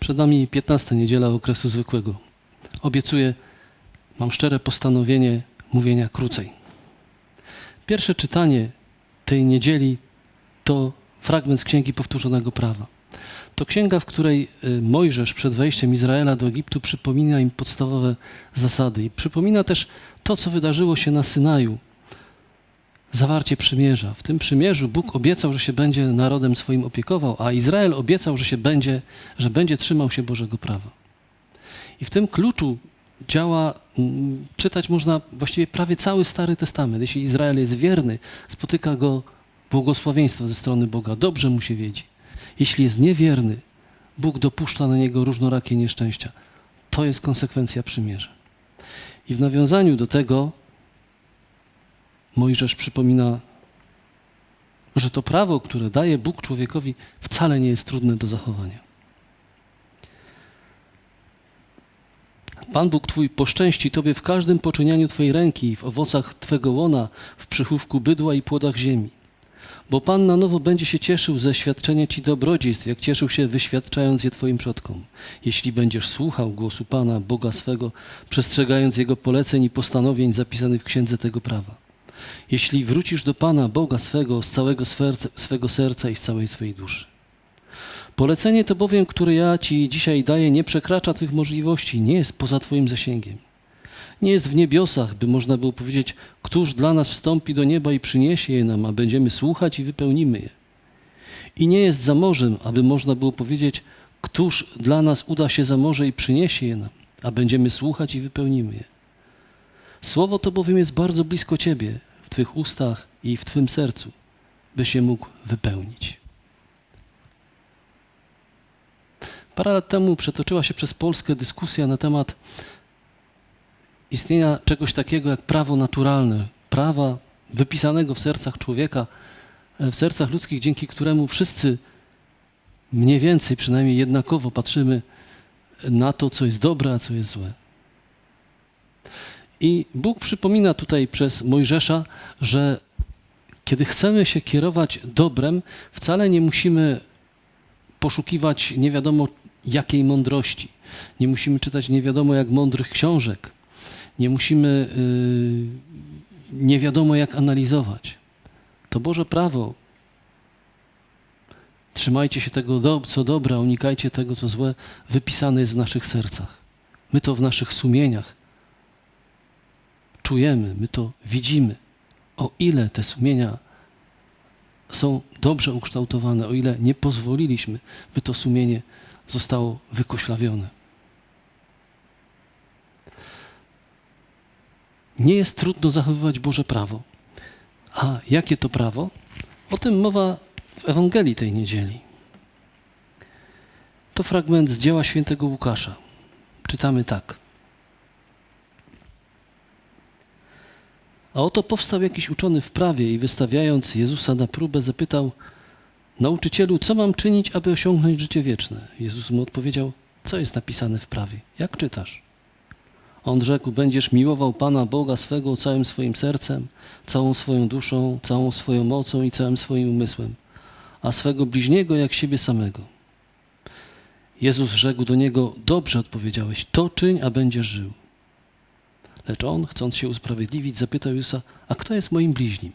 Przed nami 15 niedziela okresu zwykłego. Obiecuję, mam szczere postanowienie mówienia krócej. Pierwsze czytanie tej niedzieli to fragment z Księgi Powtórzonego Prawa. To księga, w której y, Mojżesz przed wejściem Izraela do Egiptu przypomina im podstawowe zasady i przypomina też to, co wydarzyło się na Synaju. Zawarcie przymierza. W tym przymierzu Bóg obiecał, że się będzie narodem swoim opiekował, a Izrael obiecał, że się będzie, że będzie trzymał się Bożego prawa. I w tym kluczu działa, mm, czytać można właściwie prawie cały Stary Testament. Jeśli Izrael jest wierny, spotyka go błogosławieństwo ze strony Boga, dobrze mu się wiedzi. Jeśli jest niewierny, Bóg dopuszcza na niego różnorakie nieszczęścia. To jest konsekwencja przymierza. I w nawiązaniu do tego Mojżesz przypomina, że to prawo, które daje Bóg człowiekowi, wcale nie jest trudne do zachowania. Pan Bóg Twój poszczęści Tobie w każdym poczynianiu Twojej ręki, w owocach Twego łona, w przychówku bydła i płodach ziemi. Bo Pan na nowo będzie się cieszył ze świadczenia Ci dobrodziejstw, jak cieszył się wyświadczając je Twoim przodkom. Jeśli będziesz słuchał głosu Pana, Boga swego, przestrzegając Jego poleceń i postanowień zapisanych w księdze tego prawa. Jeśli wrócisz do Pana, Boga swego, z całego swego serca i z całej swojej duszy. Polecenie to bowiem, które ja Ci dzisiaj daję, nie przekracza Twych możliwości, nie jest poza Twoim zasięgiem. Nie jest w niebiosach, by można było powiedzieć, któż dla nas wstąpi do nieba i przyniesie je nam, a będziemy słuchać i wypełnimy je. I nie jest za morzem, aby można było powiedzieć, któż dla nas uda się za morze i przyniesie je nam, a będziemy słuchać i wypełnimy je. Słowo to bowiem jest bardzo blisko Ciebie, w Twych ustach i w Twym sercu, by się mógł wypełnić. Parę lat temu przetoczyła się przez Polskę dyskusja na temat istnienia czegoś takiego jak prawo naturalne, prawa wypisanego w sercach człowieka, w sercach ludzkich, dzięki któremu wszyscy mniej więcej, przynajmniej jednakowo patrzymy na to, co jest dobre, a co jest złe. I Bóg przypomina tutaj przez Mojżesza, że kiedy chcemy się kierować dobrem, wcale nie musimy poszukiwać nie wiadomo jakiej mądrości. Nie musimy czytać nie wiadomo jak mądrych książek. Nie musimy yy, nie wiadomo jak analizować. To Boże prawo. Trzymajcie się tego, do, co dobre, unikajcie tego, co złe, wypisane jest w naszych sercach. My to w naszych sumieniach czujemy, my to widzimy. O ile te sumienia są dobrze ukształtowane, o ile nie pozwoliliśmy, by to sumienie zostało wykoślawione. Nie jest trudno zachowywać Boże prawo. A jakie to prawo? O tym mowa w Ewangelii tej niedzieli. To fragment z dzieła świętego Łukasza. Czytamy tak. A oto powstał jakiś uczony w prawie i wystawiając Jezusa na próbę zapytał Nauczycielu, co mam czynić, aby osiągnąć życie wieczne? Jezus mu odpowiedział, co jest napisane w prawie? Jak czytasz? On rzekł, będziesz miłował Pana Boga swego całym swoim sercem, całą swoją duszą, całą swoją mocą i całym swoim umysłem, a swego bliźniego jak siebie samego. Jezus rzekł do niego, dobrze odpowiedziałeś, to czyń, a będziesz żył. Lecz on, chcąc się usprawiedliwić, zapytał Jezusa, a kto jest moim bliźnim?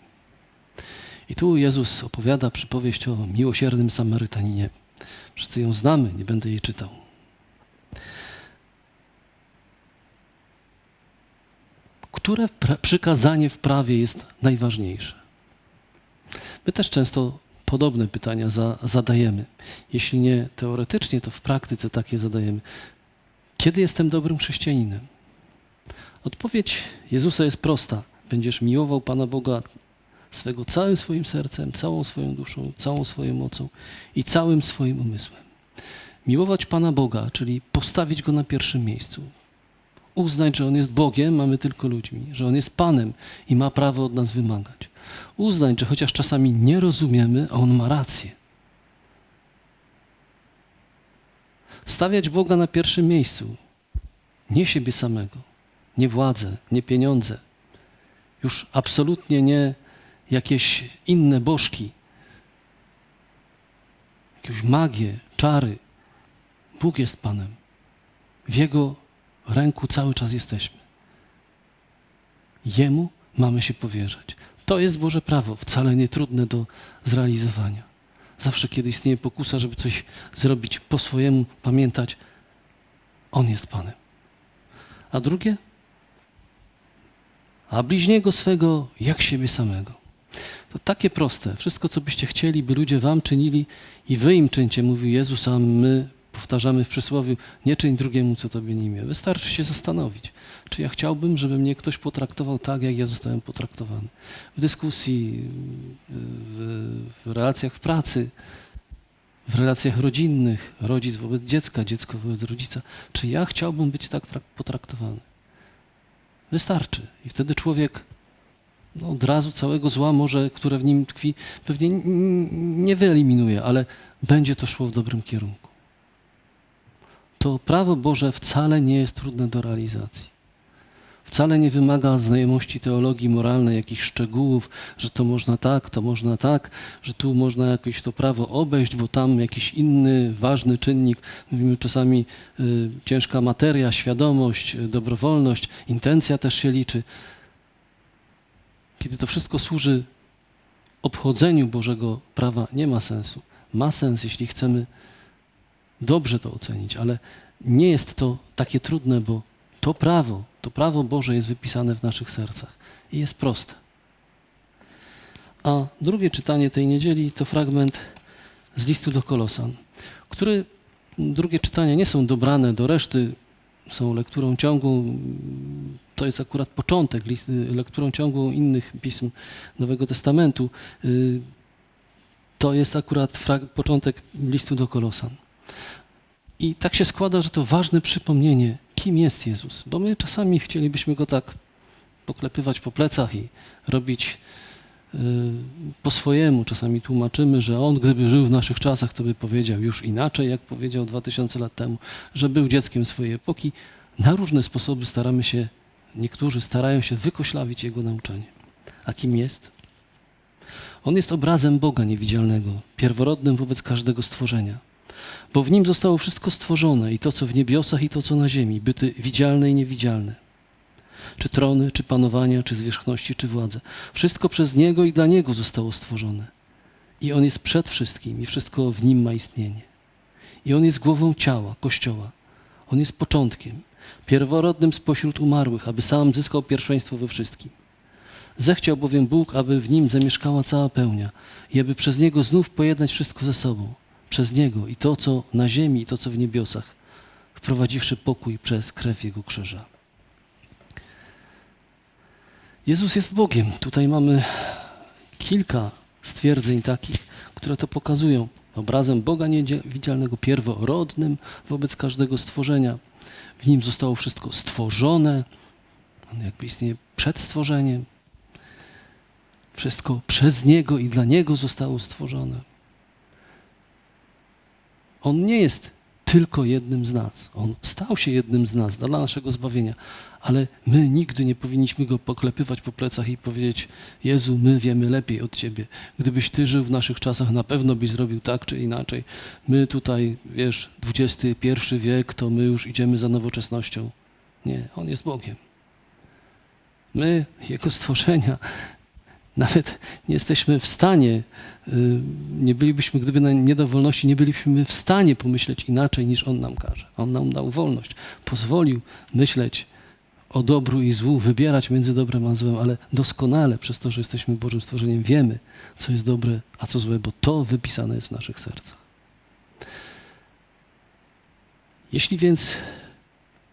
I tu Jezus opowiada przypowieść o miłosiernym Samarytaninie. Wszyscy ją znamy, nie będę jej czytał. Które przykazanie w prawie jest najważniejsze? My też często podobne pytania za, zadajemy. Jeśli nie teoretycznie, to w praktyce takie zadajemy. Kiedy jestem dobrym chrześcijaninem? Odpowiedź Jezusa jest prosta. Będziesz miłował Pana Boga swego całym swoim sercem, całą swoją duszą, całą swoją mocą i całym swoim umysłem. Miłować Pana Boga, czyli postawić Go na pierwszym miejscu. Uznać, że On jest Bogiem, a my tylko ludźmi, że On jest Panem i ma prawo od nas wymagać. Uznać, że chociaż czasami nie rozumiemy, a On ma rację. Stawiać Boga na pierwszym miejscu, nie siebie samego, nie władzę, nie pieniądze, już absolutnie nie jakieś inne bożki, jakąś magię, czary, Bóg jest Panem. W Jego ręku cały czas jesteśmy. Jemu mamy się powierzać. To jest Boże prawo, wcale nie trudne do zrealizowania. Zawsze, kiedy istnieje pokusa, żeby coś zrobić po swojemu, pamiętać, On jest Panem. A drugie? A bliźniego swego jak siebie samego. To takie proste. Wszystko, co byście chcieli, by ludzie wam czynili i wy im czyńcie, mówił Jezus, a my powtarzamy w przysłowiu, nie czyń drugiemu, co tobie nie. Wystarczy się zastanowić, czy ja chciałbym, żeby mnie ktoś potraktował tak, jak ja zostałem potraktowany. W dyskusji, w, w relacjach w pracy, w relacjach rodzinnych, rodzic wobec dziecka, dziecko wobec rodzica. Czy ja chciałbym być tak trak- potraktowany? Wystarczy. I wtedy człowiek no, od razu całego zła może, które w nim tkwi, pewnie nie wyeliminuje, ale będzie to szło w dobrym kierunku. To prawo Boże wcale nie jest trudne do realizacji. Wcale nie wymaga znajomości teologii moralnej, jakichś szczegółów, że to można tak, to można tak, że tu można jakoś to prawo obejść, bo tam jakiś inny ważny czynnik, mówimy czasami y, ciężka materia, świadomość, y, dobrowolność, intencja też się liczy. Kiedy to wszystko służy obchodzeniu Bożego prawa, nie ma sensu. Ma sens, jeśli chcemy dobrze to ocenić, ale nie jest to takie trudne, bo to prawo, to prawo Boże jest wypisane w naszych sercach i jest proste. A drugie czytanie tej niedzieli to fragment z listu do Kolosan, który drugie czytania nie są dobrane do reszty, są lekturą ciągłą, to jest akurat początek, lekturą ciągłą innych pism Nowego Testamentu. Y, To jest akurat początek listu do Kolosan. I tak się składa, że to ważne przypomnienie, kim jest Jezus, bo my czasami chcielibyśmy go tak poklepywać po plecach i robić y, po swojemu. Czasami tłumaczymy, że on, gdyby żył w naszych czasach, to by powiedział już inaczej, jak powiedział 2000 lat temu, że był dzieckiem swojej epoki. Na różne sposoby staramy się, niektórzy starają się wykoślawić jego nauczanie. A kim jest? On jest obrazem Boga niewidzialnego, pierworodnym wobec każdego stworzenia. Bo w nim zostało wszystko stworzone, i to, co w niebiosach, i to, co na ziemi, byty widzialne i niewidzialne. Czy trony, czy panowania, czy zwierzchności, czy władze. Wszystko przez Niego i dla Niego zostało stworzone. I On jest przed wszystkim, i wszystko w Nim ma istnienie. I On jest głową ciała, Kościoła. On jest początkiem, pierworodnym spośród umarłych, aby sam zyskał pierwszeństwo we wszystkim. Zechciał bowiem Bóg, aby w nim zamieszkała cała pełnia i aby przez Niego znów pojednać wszystko ze sobą. Przez Niego i to, co na ziemi, i to, co w niebiosach, wprowadziwszy pokój przez krew Jego krzyża. Jezus jest Bogiem. Tutaj mamy kilka stwierdzeń takich, które to pokazują. Obrazem Boga niewidzialnego, pierworodnym wobec każdego stworzenia. W nim zostało wszystko stworzone. On jakby istnieje przed stworzeniem. Wszystko przez Niego i dla Niego zostało stworzone. On nie jest tylko jednym z nas. On stał się jednym z nas dla naszego zbawienia, ale my nigdy nie powinniśmy go poklepywać po plecach i powiedzieć: Jezu, my wiemy lepiej od Ciebie. Gdybyś Ty żył w naszych czasach, na pewno byś zrobił tak czy inaczej. My tutaj, wiesz, XXI wiek, to my już idziemy za nowoczesnością. Nie, On jest Bogiem. My, Jego stworzenia, nawet nie jesteśmy w stanie, y, nie bylibyśmy, gdyby na niedowolności, nie bylibyśmy w stanie pomyśleć inaczej niż On nam każe. On nam dał wolność. Pozwolił myśleć o dobru i złu, wybierać między dobrem a złem, ale doskonale przez to, że jesteśmy Bożym stworzeniem, wiemy, co jest dobre, a co złe, bo to wypisane jest w naszych sercach. Jeśli więc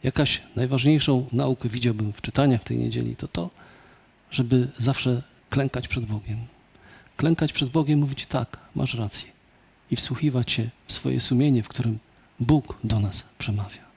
jakaś najważniejszą naukę widziałbym w czytaniach tej niedzieli, to to, żeby zawsze klękać przed Bogiem. Klękać przed Bogiem, mówić tak, masz rację. I wsłuchiwać się w swoje sumienie, w którym Bóg do nas przemawia.